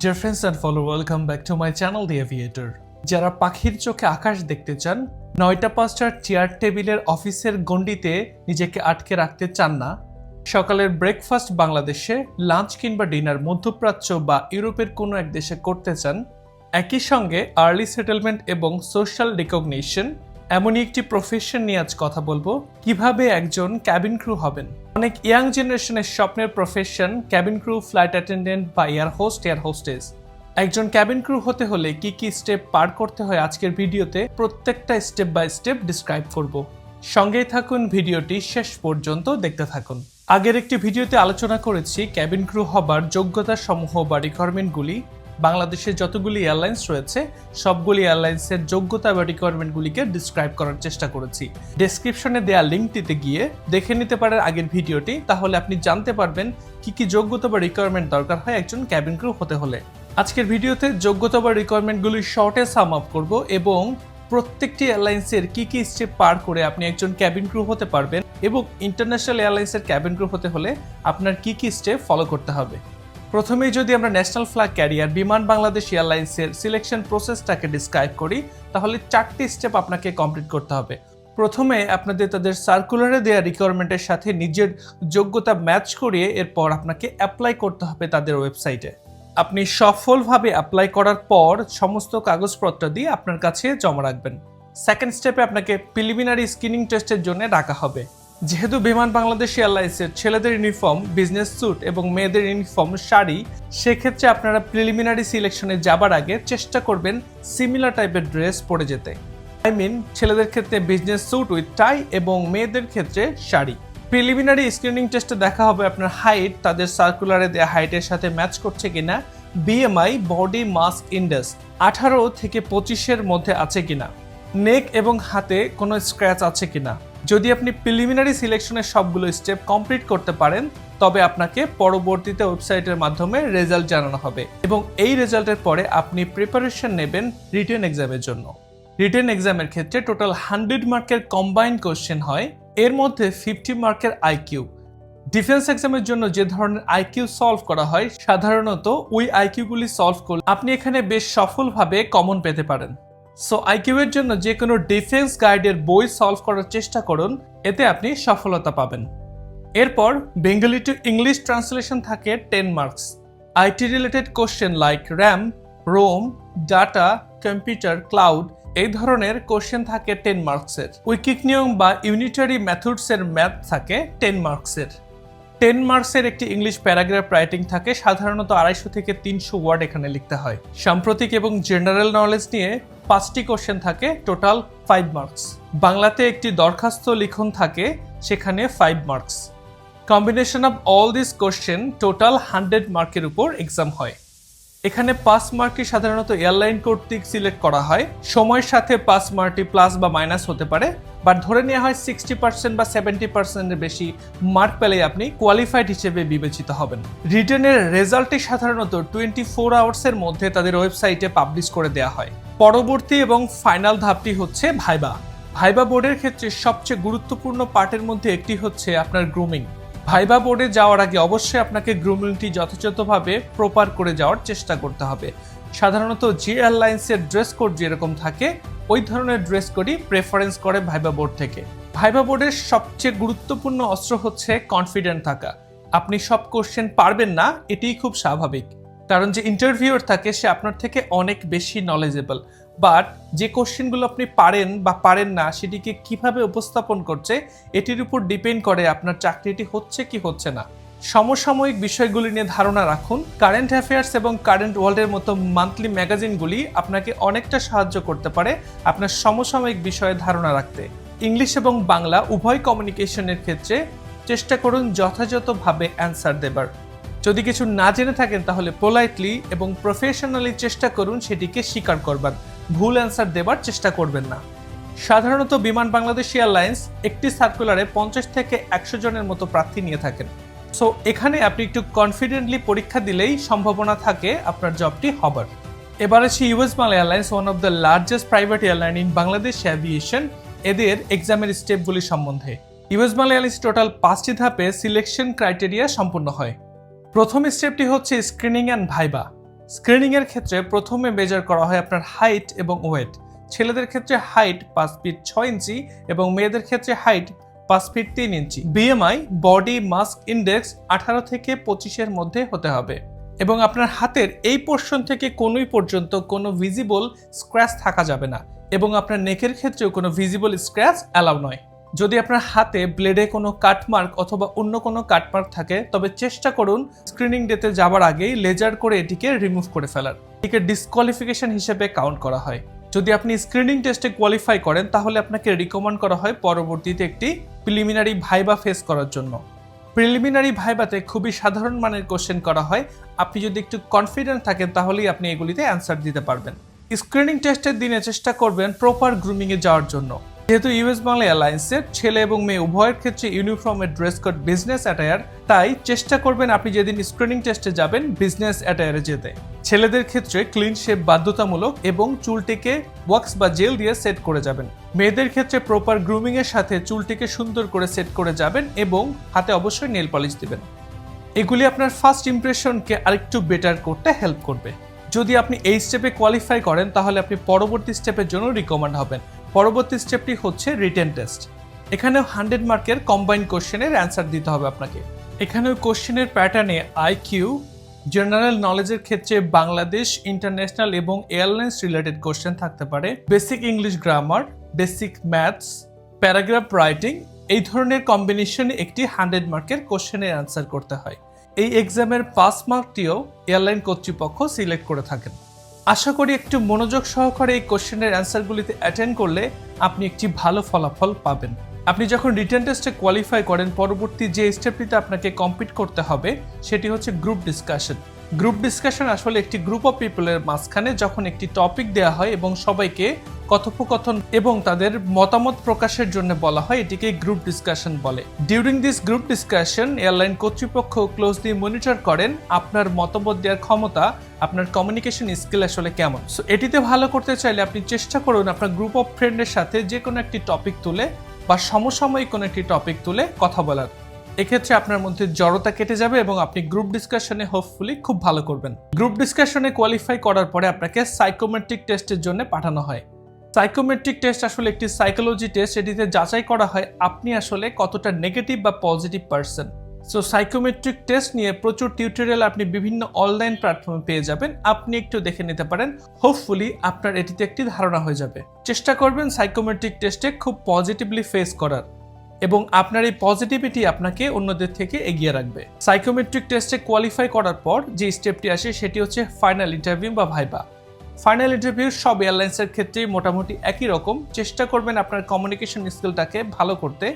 Dear friends and follow, welcome back to my channel The Aviator. যারা পাখির চোখে আকাশ দেখতে চান নয়টা পাঁচটার চেয়ার টেবিলের অফিসের গণ্ডিতে নিজেকে আটকে রাখতে চান না সকালের ব্রেকফাস্ট বাংলাদেশে লাঞ্চ কিংবা ডিনার মধ্যপ্রাচ্য বা ইউরোপের কোনো এক দেশে করতে চান একই সঙ্গে আর্লি সেটেলমেন্ট এবং সোশ্যাল রিকগনিশন এমনই একটি প্রফেশন নিয়ে আজ কথা বলব। কীভাবে একজন ক্যাবিন ক্রু হবেন? অনেক ইয়াং জেনারেশনের স্বপ্নের profession cabin crew flight attendant বা এয়ার হোস্ট এয়ার হোস্টেস একজন ক্যাবিন ক্রু হতে হলে কি কি স্টেপ পার করতে হয় আজকের ভিডিওতে প্রত্যেকটা স্টেপ বাই স্টেপ ডিসক্রাইব করব। সঙ্গেই থাকুন, ভিডিওটি শেষ পর্যন্ত দেখতে থাকুন। আগের একটি ভিডিওতে আলোচনা করেছি ক্যাবিন ক্রু হবার যোগ্যতা সমূহ বা রিকোয়ারমেন্টগুলি বাংলাদেশে যতগুলি এয়ারলাইন্স রয়েছে, সবগুলি এয়ারলাইন্সের যোগ্যতা বা রিকোয়ারমেন্টগুলিকে ডিসক্রাইব করার চেষ্টা করেছি। ডেসক্রিপশনে দেওয়া লিঙ্কটিতে গিয়ে দেখে নিতে পারেন আগের ভিডিওটি, তাহলে আপনি জানতে পারবেন কি কি যোগ্যতা বা রিকোয়ারমেন্ট দরকার হয় একজন ক্যাবিন ক্রু হতে হলে। আজকের ভিডিওতে যোগ্যতা বা রিকোয়ারমেন্টগুলি শর্টে সাম আপ করব এবং প্রত্যেকটি এয়ারলাইন্সের কি কি স্টেপ পার করে আপনি একজন ক্যাবিন ক্রু হতে পারবেন এবং ইন্টারন্যাশনাল এয়ারলাইন্সের ক্যাবিন ক্রু হতে হলে আপনার কি কি স্টেপ ফলো করতে হবে। প্রথমেই যদি আমরা ন্যাশনাল ফ্ল্যাগ ক্যারিয়ার, বিমান বাংলাদেশ এয়ারলাইন্সের সিলেকশন প্রসেসটাকে ডিসক্রাইব করি, তাহলে চারটি স্টেপ আপনাকে কমপ্লিট করতে হবে। প্রথমে আপনাদের তাদের সার্কুলারে দেওয়া রিকোয়ারমেন্টের সাথে নিজের যোগ্যতা ম্যাচ করিয়ে এরপর আপনাকে অ্যাপ্লাই করতে হবে তাদের ওয়েবসাইটে আপনি সফলভাবে অ্যাপ্লাই করার পর সমস্ত কাগজপত্র দিয়ে আপনার কাছে জমা রাখবেন। সেকেন্ড স্টেপে আপনাকে প্রিলিমিনারি স্ক্রিনিং টেস্টের জন্য ডাকা হবে। যেহেতু বিমান বাংলাদেশ এয়ারলাইন্সের ছেলেদের ইউনিফর্ম বিজনেস স্যুট এবং মেয়েদের ইউনিফর্ম শাড়ি, সেক্ষেত্রে আপনারা প্রিলিমিনারি সিলেকশনে যাবার আগে চেষ্টা করবেন সিমিলার টাইপের ড্রেস পরে যেতে। আই মিন ছেলেদের ক্ষেত্রে বিজনেস স্যুট উইথ টাই এবং মেয়েদের ক্ষেত্রে শাড়ি। প্রিলিমিনারি স্ক্রিনিং টেস্টে দেখা হবে আপনার হাইট তাদের সার্কুলারে দেওয়া হাইটের সাথে ম্যাচ করছে কিনা বিএমআই বডি মাস ইন্ডেক্স আঠারো থেকে পঁচিশের মধ্যে আছে কিনা নেক এবং হাতে কোনো স্ক্র্যাচ আছে কিনা। যদি আপনি প্রিলিমিনারি সিলেকশনের সবগুলো স্টেপ কমপ্লিট করতে পারেন, তবে আপনাকে পরবর্তীতে ওয়েবসাইটের মাধ্যমে রেজাল্ট জানানো হবে। এবং এই রেজাল্টের পরে আপনি প্রিপারেশন নেবেন রিটেন এক্সামের জন্য। রিটেন এক্সামের ক্ষেত্রে টোটাল হান্ড্রেড মার্কের কম্বাইন্ড কোশ্চেন হয়। এর মধ্যে ফিফটি মার্কের আইকিউ ডিফেন্স এক্সামের জন্য যে ধরনের আইকিউ সলভ করা হয়, সাধারণত ওই আইকিউগুলি সলভ করলে আপনি এখানে বেশ সফলভাবে কমন পেতে পারেন। সো আইকিউ এর জন্য যে কোনো ডিফেন্স গাইডের বই সলভ করার চেষ্টা করুন, এতে আপনি সফলতা পাবেন। এরপর বেঙ্গলি টু ইংলিশ ট্রান্সলেশন থাকে ten marks IT related question like RAM ROM data computer cloud এই ধরনের কোশ্চেন থাকে টেন মার্কসের উইকিক নিয়ম বা ইউনিটারি মেথডসের ম্যাথ থাকে টেন মার্কসের টেন মার্কসের একটি ইংলিশ প্যারাগ্রাফ রাইটিং থাকে, সাধারণত আড়াইশো থেকে তিনশো ওয়ার্ড এখানে লিখতে হয়। সাম্প্রতিক এবং জেনারেল নলেজ নিয়ে পাঁচটি কোশ্চেন থাকে টোটাল ফাইভ মার্কস বাংলাতে একটি দরখাস্ত লিখন থাকে, সেখানে five marks combination of all this question total hundred মার্কের উপর এক্সাম হয়। এখানে পাস মার্কটি সাধারণত এয়ারলাইন কর্তৃক সিলেক্ট করা হয়। সময়ের সাথে পাস মার্কটি প্লাস বা মাইনাস হতে পারে। বাট ধরে নেওয়া হয় সিক্সটি পার্সেন্ট বা সেভেন্টি পার্সেন্টের বেশি মার্ক পেলে আপনি কোয়ালিফাইড হিসেবে বিবেচিত হবেন। রিটার্নের রেজাল্টটি সাধারণত টোয়েন্টি ফোর আওয়ার্সের মধ্যে তাদের ওয়েবসাইটে পাবলিশ করে দেওয়া হয়। পরবর্তী এবং ফাইনাল ধাপটি হচ্ছে ভাইবা। ভাইবা বোর্ডের ক্ষেত্রে সবচেয়ে গুরুত্বপূর্ণ পার্টের মধ্যে একটি হচ্ছে আপনার গ্রুমিং। ভাইবা বোর্ডে যাওয়ার আগে অবশ্যই আপনাকে গ্রুমিংটি যথাযথভাবে প্রপার করে যাওয়ার চেষ্টা করতে হবে। সাধারণত যে এয়ারলাইন্সের ড্রেস কোড যেরকম থাকে, ওই ধরনের ড্রেস কোডই প্রেফারেন্স করে ভাইবা বোর্ড থেকে। ভাইবা বোর্ডের সবচেয়ে গুরুত্বপূর্ণ অস্ত্র হচ্ছে কনফিডেন্ট থাকা। আপনি সব কোশ্চেন পারবেন না, এটিই খুব স্বাভাবিক। কারণ যে ইন্টারভিউর থাকে, সে আপনার থেকে অনেক বেশি নলেজেবল বাট যে কোশ্চেনগুলো আপনি পারেন বা পারেন না, সেটিকে কীভাবে উপস্থাপন করছে, এটির উপর ডিপেন্ড করে আপনার চাকরিটি হচ্ছে কি হচ্ছে না। সমসাময়িক বিষয়গুলি নিয়ে ধারণা রাখুন। কারেন্ট অ্যাফেয়ার্স এবং কারেন্ট ওয়ার্ল্ডের মতো মান্থলি ম্যাগাজিনগুলি আপনাকে অনেকটা সাহায্য করতে পারে আপনার সমসাময়িক বিষয়ে ধারণা রাখতে। ইংলিশ এবং বাংলা উভয় কমিউনিকেশনের ক্ষেত্রে চেষ্টা করুন যথাযথভাবে অ্যান্সার দেবার। যদি কিছু না জেনে থাকেন তাহলে পোলাইটলি এবং প্রফেশনালি চেষ্টা করুন সেটিকে স্বীকার করবার। ভুল অ্যান্সার দেবার চেষ্টা করবেন না। সাধারণত বিমান বাংলাদেশ এয়ারলাইন্স একটি সার্কুলারে পঞ্চাশ থেকে একশো জনের মতো প্রার্থী নিয়ে থাকেন। সো এখানে আপনি একটু কনফিডেন্টলি পরীক্ষা দিলেই সম্ভাবনা থাকে আপনার জবটি হবার। এবার আছে ইউএস মাল airlines one of the largest private airline in Bangladesh aviation এদের এক্সামের স্টেপগুলি সম্বন্ধে। ইউএস মাল এয়ারলাইন্স টোটাল পাঁচটি ধাপে সিলেকশন ক্রাইটেরিয়া সম্পূর্ণ হয়। প্রথম স্টেপটি হচ্ছে স্ক্রিনিং অ্যান্ড ভাইবা স্ক্রিনিং এর ক্ষেত্রে প্রথমে মেজার করা হয় আপনার হাইট এবং ওয়েট ছেলেদের ক্ষেত্রে হাইট পাঁচ ফিট ছয় ইঞ্চি এবং মেয়েদের ক্ষেত্রে হাইট পাঁচ ফিট তিন inch. BMI body mass index আঠারো থেকে পঁচিশের মধ্যে হতে হবে। এবং আপনার হাতের এই পোর্শন থেকে কোনোই পর্যন্ত কোনো ভিজিবল স্ক্র্যাচ থাকা যাবে না। এবং আপনার নেকের ক্ষেত্রেও কোনো ভিজিবল স্ক্র্যাচ অ্যালাউ নয়। যদি আপনার হাতে ব্লেডে কোনো কাটমার্ক অথবা অন্য কোনো কাটমার্ক থাকে, তবে চেষ্টা করুন স্ক্রিনিং ডেতে যাবার আগেই লেজার করে এটিকে রিমুভ করে ফেলার। এটিকে ডিসকোয়ালিফিকেশন হিসেবে কাউন্ট করা হয়। যদি আপনি স্ক্রিনিং টেস্টে কোয়ালিফাই করেন, তাহলে আপনাকে রিকমেন্ড করা হয় পরবর্তীতে একটি প্রিলিমিনারি ভাইবা ফেস করার জন্য। প্রিলিমিনারি ভাইবাতে খুবই সাধারণ মানের কোশ্চেন করা হয়। আপনি যদি একটু কনফিডেন্ট থাকেন, তাহলেই আপনি এগুলিতে অ্যান্সার দিতে পারবেন। স্ক্রিনিং টেস্টের দিনে চেষ্টা করবেন প্রপার গ্রুমিংয়ে যাওয়ার জন্য। যেহেতু ইউএস বাংলা এয়ারলাইন্সের ছেলে এবং মেয়ে উভয়ের ক্ষেত্রে ইউনিফর্মের ড্রেস কোড বিজনেস অ্যাটায়ার তাই চেষ্টা করবেন আপনি যেদিন স্ক্রিনিং টেস্টে যাবেন বিজনেস অ্যাটায়ারে যেতে। ছেলেদের ক্ষেত্রে ক্লিন শেপ বাধ্যতামূলক এবং চুলটিকে ওয়াক্স বা জেল দিয়ে সেট করে যাবেন। মেয়েদের ক্ষেত্রে প্রপার গ্রুমিং এর সাথে চুলটিকে সুন্দর করে সেট করে যাবেন এবং হাতে অবশ্যই নেল পলিশ দিবেন। এগুলি আপনার ফার্স্ট ইমপ্রেশনকে আরেকটু বেটার করতে হেল্প করবে। যদি আপনি এই স্টেপে কোয়ালিফাই করেন, তাহলে আপনি পরবর্তী স্টেপের জন্য রিকমেন্ড হবেন। পরবর্তী স্টেপটি হচ্ছে রিটেন টেস্ট এখানেও হান্ড্রেড মার্কের কম্বাইন কোশ্চেনের অ্যান্সার দিতে হবে আপনাকে। এখানেও কোশ্চেনের প্যাটার্নে আইকিউ জেনারেল নলেজের ক্ষেত্রে বাংলাদেশ ইন্টারন্যাশনাল এবং এয়ারলাইন্স রিলেটেড কোশ্চেন থাকতে পারে basic English grammar basic maths paragraph writing এই ধরনের কম্বিনেশনে একটি হান্ড্রেড মার্কের কোশ্চেনের অ্যান্সার করতে হয়। এই এক্সামের পাস মার্কটিও এয়ারলাইন কর্তৃপক্ষ সিলেক্ট করে থাকেন। আশা করি একটু মনোযোগ সহকারে এই কোশ্চেনের অ্যান্সারগুলিতে অ্যাটেন্ড করলে আপনি একটি ভালো ফলাফল পাবেন। আপনি যখন রিটার্ন টেস্টে কোয়ালিফাই করেন, পরবর্তী যে স্টেপটিতে আপনাকে কম্পিট করতে হবে, সেটি হচ্ছে গ্রুপ ডিসকাশন গ্রুপ ডিসকাশন আসলে একটি গ্রুপ অফ পিপলের মাঝখানে যখন একটি টপিক দেওয়া হয় এবং সবাইকে কথোপকথন এবং তাদের মতামত প্রকাশের জন্য বলা হয়, এটিকে গ্রুপ ডিসকাশন বলে। During this group discussion airline কর্তৃপক্ষ ক্লোজলি মনিটর করেন আপনার মতামত দেওয়ার ক্ষমতা, আপনার কমিউনিকেশন স্কিল আসলে কেমন। সো এটিতে ভালো করতে চাইলে আপনি চেষ্টা করুন আপনার গ্রুপ অফ ফ্রেন্ডের সাথে যে কোনো একটি টপিক তুলে বা সমসাময়িক কোনো একটি টপিক তুলে কথা বলার। এক্ষেত্রে আপনার মধ্যে জড়তা কেটে যাবে এবং আপনি গ্রুপ ডিসকাশনে হোপফুলি খুব ভালো করবেন। গ্রুপ ডিসকাশনে কোয়ালিফাই করার পরে আপনাকে সাইকোমেট্রিক টেস্টের জন্য পাঠানো হয়। সাইকোমেট্রিক টেস্ট আসলে একটি সাইকোলজি টেস্ট এটিতে যাচাই করা হয় আপনি আসলে কতটা নেগেটিভ বা positive person so psychometric test নিয়ে প্রচুর টিউটোরিয়াল আপনি বিভিন্ন অনলাইন প্ল্যাটফর্মে পেয়ে যাবেন। আপনি একটু দেখে নিতে পারেন হোপফুলি আপনার এটিতে একটি ধারণা হয়ে যাবে। চেষ্টা করবেন সাইকোমেট্রিক টেস্টে খুব পজিটিভলি ফেস করার এবং আপনার এই পজিটিভিটি আপনাকে অন্যদের থেকে এগিয়ে রাখবে। সাইকোমেট্রিক টেস্টে কোয়ালিফাই করার পর যে স্টেপটি আসে, সেটি হচ্ছে ফাইনাল ইন্টারভিউ বা ভাইবা ফাইনাল ইন্টারভিউ সব এয়ারলাইন্সের ক্ষেত্রেই মোটামুটি একই রকম। চেষ্টা করবেন আপনার কমিউনিকেশন স্কিলটাকে ভালো করতে।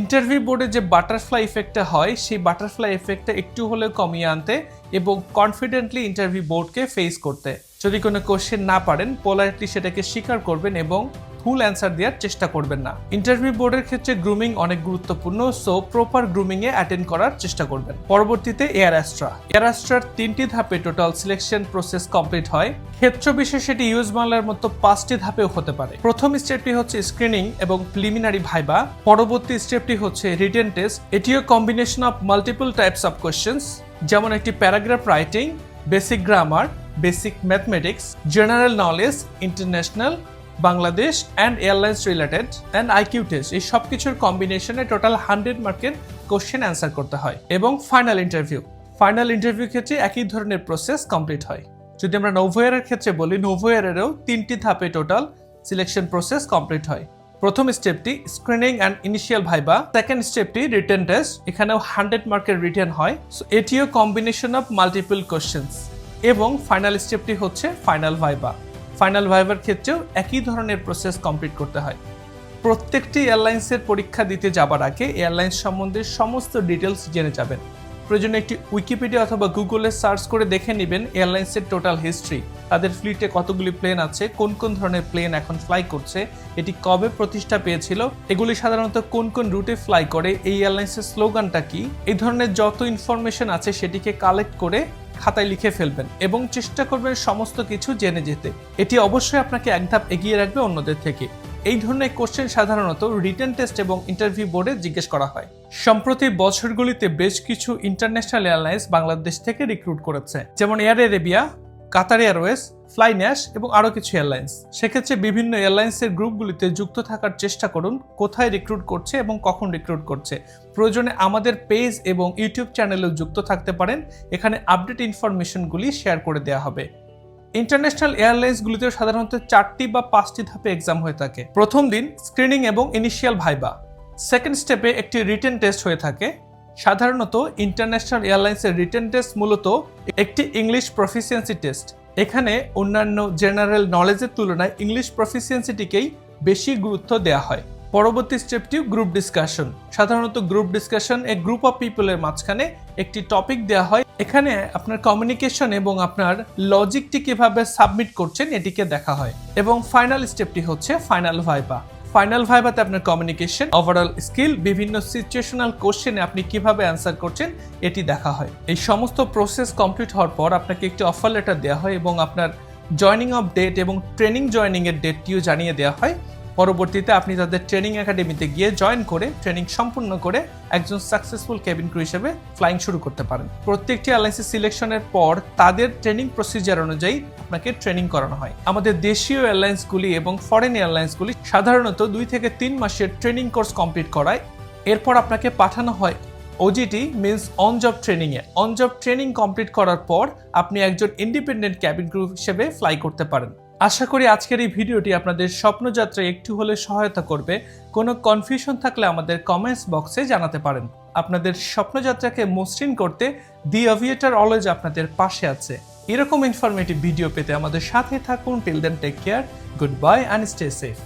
ইন্টারভিউ বোর্ডে যে বাটারফ্লাই ইফেক্টটা হয়, সেই বাটারফ্লাই ইফেক্টটা একটু হলেও কমিয়ে আনতে এবং কনফিডেন্টলি ইন্টারভিউ বোর্ডকে ফেস করতে। যদি কোনো কোশ্চেন না পারেন পোলাইটলি সেটাকে স্বীকার করবেন এবং ফুল অ্যান্সার দেওয়ার চেষ্টা করবেন না। ইন্টারভিউ বোর্ডের ক্ষেত্রে গ্রুমিং অনেক গুরুত্বপূর্ণ সো প্রপার গ্রুমিং এ অ্যাটেন্ড করার চেষ্টা করবেন। পরবর্তীতে এয়ার অ্যাস্ট্রা এয়ার অ্যাস্ট্রার তিনটি ধাপে টোটাল সিলেকশন প্রসেস কমপ্লিট হয়। ক্ষেত্র বিশেষে এটি ইউজ বাংলার মতো পাঁচটি ধাপেও হতে পারে। প্রথম স্টেপটি হচ্ছে স্ক্রিনিং এবং প্রিলিমিনারি ভাইবা। পরবর্তী স্টেপটি হচ্ছে রিটেন টেস্ট এটিও combination of multiple types of questions যেমন একটি paragraph writing basic grammar basic mathematics general knowledge international Bangladesh and airlines related and IQ test এই সব কিছুর কম্বিনেশনে টোটাল হান্ড্রেড মার্কের কোশ্চেন অ্যান্সার করতে হয়। এবং ফাইনাল ইন্টারভিউ ফাইনাল ইন্টারভিউ ক্ষেত্রে একই ধরনের প্রসেস কমপ্লিট হয়। যদি আমরা নোভোয়ারের ক্ষেত্রে বলি, নোভোয়ারেরও তিনটি ধাপে টোটাল সিলেকশন প্রসেস কমপ্লিট হয়। প্রথম স্টেপটি screening and initial viva second স্টেপটি written test এখানেও হান্ড্রেড মার্কের রিটেন হয়। সো এটিও কম্বিনেশন অফ মাল্টিপল কোশ্চেন্স এবং ফাইনাল স্টেপটি হচ্ছে ফাইনাল ভাইবা। ফাইনাল ভাইবার ক্ষেত্রেও একই ধরনের প্রসেস কমপ্লিট করতে হয়। প্রত্যেকটি এয়ারলাইন্সের পরীক্ষা দিতে যাবার আগে এয়ারলাইন্স সম্বন্ধে সমস্ত ডিটেলস জেনে যাবেন। প্রয়োজনে একটি উইকিপিডিয়া অথবা গুগলে সার্চ করে দেখে নেবেন এয়ারলাইন্সের টোটাল হিস্ট্রি তাদের ফ্লিটে কতগুলি প্লেন আছে, কোন কোন ধরনের প্লেন এখন ফ্লাই করছে, এটি কবে প্রতিষ্ঠা পেয়েছিল, এগুলি সাধারণত কোন কোন রুটে ফ্লাই করে, এই এয়ারলাইন্সের স্লোগানটা কি, এই ধরনের যত ইনফরমেশন আছে সেটিকে কালেক্ট করে খাতায় লিখে ফেলবেন এবং চেষ্টা করবেন সমস্ত কিছু জেনে যেতে। এটি অবশ্যই আপনাকে এক ধাপ এগিয়ে রাখবে অন্যদের থেকে। এই ধরনের কোশ্চেন সাধারণত রিটেন টেস্ট এবং ইন্টারভিউ বোর্ডে জিজ্ঞেস করা হয়। সম্প্রতি বছরগুলিতে বেশ কিছু ইন্টারন্যাশনাল এয়ারলাইন্স বাংলাদেশ থেকে রিক্রুট করেছে। যেমন এয়ার এরেবিয়া কাতার এয়ারওয়েজ ফ্লাইন্যাশ এবং আরও কিছু এয়ারলাইন্স। সেক্ষেত্রে বিভিন্ন এয়ারলাইন্সের গ্রুপগুলিতে যুক্ত থাকার চেষ্টা করুন, কোথায় রিক্রুট করছে এবং কখন রিক্রুট করছে। প্রয়োজনে আমাদের পেজ এবং ইউটিউব চ্যানেলেও যুক্ত থাকতে পারেন, এখানে আপডেট ইনফরমেশনগুলি শেয়ার করে দেওয়া হবে। ইন্টারন্যাশনাল এয়ারলাইন্সগুলিতে সাধারণত চারটি বা পাঁচটি ধাপে এক্সাম হয়ে থাকে। প্রথম দিন স্ক্রিনিং এবং ইনিশিয়াল ভাইবা। সেকেন্ড স্টেপে একটি রিটেন টেস্ট হয়ে থাকে। সাধারণত ইন্টারন্যাশনাল এয়ারলাইন্সের রিটেন টেস্ট মূলত একটি ইংলিশ প্রফিসিয়েন্সি টেস্ট এখানে অন্যান্য জেনারেল নলেজের তুলনায় ইংলিশ প্রফিসিয়েন্সিটিকেই বেশি গুরুত্ব দেওয়া হয়। পরবর্তী স্টেপটি গ্রুপ ডিসকাশন। সাধারণত গ্রুপ ডিসকাশন এ গ্রুপ অফ পিপলের মাঝখানে একটি টপিক দেওয়া হয়। এখানে আপনার কমিউনিকেশন এবং আপনার লজিকটি কীভাবে সাবমিট করছেন এটিকে দেখা হয়। এবং ফাইনাল স্টেপটি হচ্ছে ফাইনাল ভাইবা। ফাইনাল ভাইভাতে আপনার কমিউনিকেশন ওভারঅল স্কিল বিভিন্ন সিচুয়েশনাল কোশ্চেনে আপনি কীভাবে অ্যান্সার করছেন, এটি দেখা হয়। এই সমস্ত প্রসেস কমপ্লিট হওয়ার পর আপনাকে একটি অফার লেটার দেওয়া হয় এবং আপনার জয়নিং অফ ডেট এবং ট্রেনিং জয়নিং এর ডেটটিও জানিয়ে দেওয়া হয়। পরবর্তীতে আপনি তাদের ট্রেনিং একাডেমিতে গিয়ে জয়েন করে, ট্রেনিং সম্পূর্ণ করে একজন সাকসেসফুল কেবিন ক্রু হিসেবে ফ্লাইং শুরু করতে পারেন। প্রত্যেকটি এয়ারলাইন্সের সিলেকশনের পর তাদের ট্রেনিং প্রসিজার অনুযায়ী আপনাকে ট্রেনিং করানো হয়। আমাদের দেশীয় এয়ারলাইন্সগুলি এবং ফরেন এয়ারলাইন্সগুলি সাধারণত দুই থেকে তিন মাসের ট্রেনিং কোর্স কমপ্লিট করায়। এরপর আপনাকে পাঠানো হয় ওজিটি মিন্স অন জব ট্রেনিংয়ে অন জব ট্রেনিং কমপ্লিট করার পর আপনি একজন ইন্ডিপেন্ডেন্ট ক্যাবিন ক্রু হিসেবে ফ্লাই করতে পারেন। আশা করি আজকের এই ভিডিওটি আপনাদের স্বপ্নযাত্রায় একটু হলে সহায়তা করবে। কোনো কনফিউশন থাকলে আমাদের কমেন্টস বক্সে জানাতে পারেন। আপনাদের স্বপ্নযাত্রাকে মসৃণ করতে দি অভিয়েটার অলওয়েজ আপনাদের পাশে আছে। এরকম ইনফরমেটিভ ভিডিও পেতে আমাদের সাথে থাকুন। Till then take care goodbye and stay safe